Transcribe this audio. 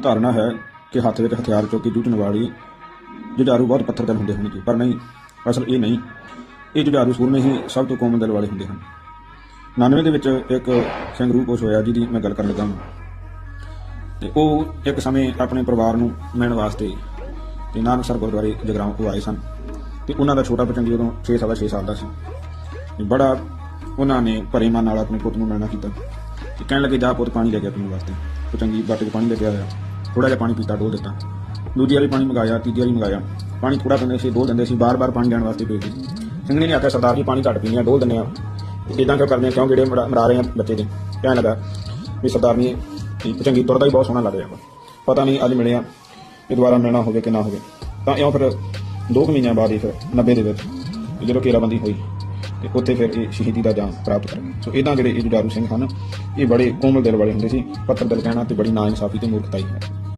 ਧਾਰਨਾ ਹੈ ਕਿ ਹੱਥ ਵਿੱਚ ਹਥਿਆਰ ਚੁੱਕ ਕੇ ਜੂਝਣ ਵਾਲੀ ਜੁਝਾਰੂ ਬਹੁਤ ਪੱਥਰ ਦਿਲ ਹੁੰਦੇ ਹੋਣਗੇ, ਪਰ ਨਹੀਂ, ਅਸਲ ਇਹ ਨਹੀਂ। ਇਹ ਜੁਝਾਰੂ ਸੂਰਮੇ ਹੀ ਸਭ ਤੋਂ ਕੋਮਲ ਦਿਲ ਵਾਲੇ ਹੁੰਦੇ ਹਨ। 99 ਦੇ ਵਿੱਚ ਇੱਕ ਸੰਗਰੂ ਰੂਪ ਹੋਇਆ, ਜਿਹਦੀ ਮੈਂ ਗੱਲ ਕਰਨ ਲੱਗਾ ਹਾਂ ਤੇ ਉਹ ਇੱਕ ਸਮੇਂ ਆਪਣੇ ਪਰਿਵਾਰ ਨੂੰ ਮਿਲਣ ਵਾਸਤੇ ਤੇ ਨਾਨਕਸਰ ਗੁਰਦੁਆਰੇ ਜਗਰਾਉਂ ਤੋਂ ਆਏ ਸਨ। ਤੇ ਉਹਨਾਂ ਦਾ ਛੋਟਾ ਪਚੰਗੀ ਉਦੋਂ 6 ਸਵਾ 6 ਸਾਲ ਦਾ ਸੀ। ਤੇ ਬੜਾ ਉਹਨਾਂ ਨੇ ਭਰੇ ਮਨ ਨਾਲ ਆਪਣੇ ਪੁੱਤ ਨੂੰ ਮਿਲਣਾ ਕੀਤਾ। ਤੇ ਕਹਿਣ ਲੱਗੇ, ਜਾ ਪੁੱਤ, ਪਾਣੀ ਲੈ ਕੇ ਆ ਪੀਣ ਵਾਸਤੇ। ਪਚੰਗੀ ਬਾਟੇ 'ਚ ਪਾਣੀ ਲੈ ਕੇ ਆਇਆ। ਥੋੜਾ ਜਿਹਾ ਪਾਣੀ ਪੀਤਾ ਡੋਲ ਦਿੱਤਾ। ਦੂਜੀ ਵਾਰੀ ਪਾਣੀ ਮੰਗਾਇਆ, ਤੀਜੀ ਵਾਰੀ ਮੰਗਾਇਆ। ਪਾਣੀ ਥੋੜਾ ਪੈਂਦੇ ਸੀ ਡੋਲ ਦਿੰਦੇ ਸੀ, ਬਾਰ-ਬਾਰ ਪਾਣੀ ਲੈਣ ਵਾਸਤੇ ਭੇਜਦੇ ਸਿੰਘ ਨੇ ਆਖਿਆ, ਸਰਦਾਰ ਜੀ, ਪਾਣੀ ਘੱਟ ਪੀਣੀ ਆ ਡੋਲ ਦਿੰਦੇ ਆ। ਇਦਾਂ ਕਿਉਂ ਕਰਦੇ ਆ? ਕਿਉਂ ਜਿਹੜੇ ਮਰਾ ਰਹੇ ਆ ਬੱਚੇ ਦੇ? ਕਹਿਣ ਲੱਗਾ ਵੀ ਸਰਦਾਰ ਜੀ ਪਚੰਗੀ ਤੁਰਦਾ ਹੀ ਬਹੁਤ ਸੋਹਣਾ ਲੱਗ ਰਿਹਾ ਵਾ। ਪਤਾ ਨਹੀਂ ਅੱਜ ਮਿਲਿਆ ਇਹ ਦੁਬਾਰਾ ਮਿਲਣਾ ਹੋਵੇ ਕਿ ਨਾ ਹੋਵੇ। ਤਾਂ ਇਉਂ ਫਿਰ ਦੋ ਕੁ ਮਹੀਨਿਆਂ ਬਾਅਦ ਹੀ ਫਿਰ 90 ਦੇ ਵਿੱਚ ਜਦੋਂ ਘੇਰਾਬੰਦੀ ਹੋਈ ਤੇ ਉੱਥੇ ਫਿਰ ਇਹ ਸ਼ਹੀਦੀ ਦਾ ਜਾਮ ਪ੍ਰਾਪਤ ਕਰ ਗਏ ਸੋ ਇਦਾਂ ਜਿਹੜੇ ਇਹ ਜੁਝਾਰੂ ਸਿੰਘ ਹਨ, ਇਹ ਬੜੇ ਕੋਮਲ ਦਿਲ ਵਾਲੇ ਹੁੰਦੇ ਸੀ ਪੱਤਰ ਦਿਲ ਕਹਿਣਾ ਤੇ ਬੜੀ ਨਾ ਨਾਇਨਸਾਫੀ ਤੇ ਮੂਰਖਤਾਈ ਹੈ।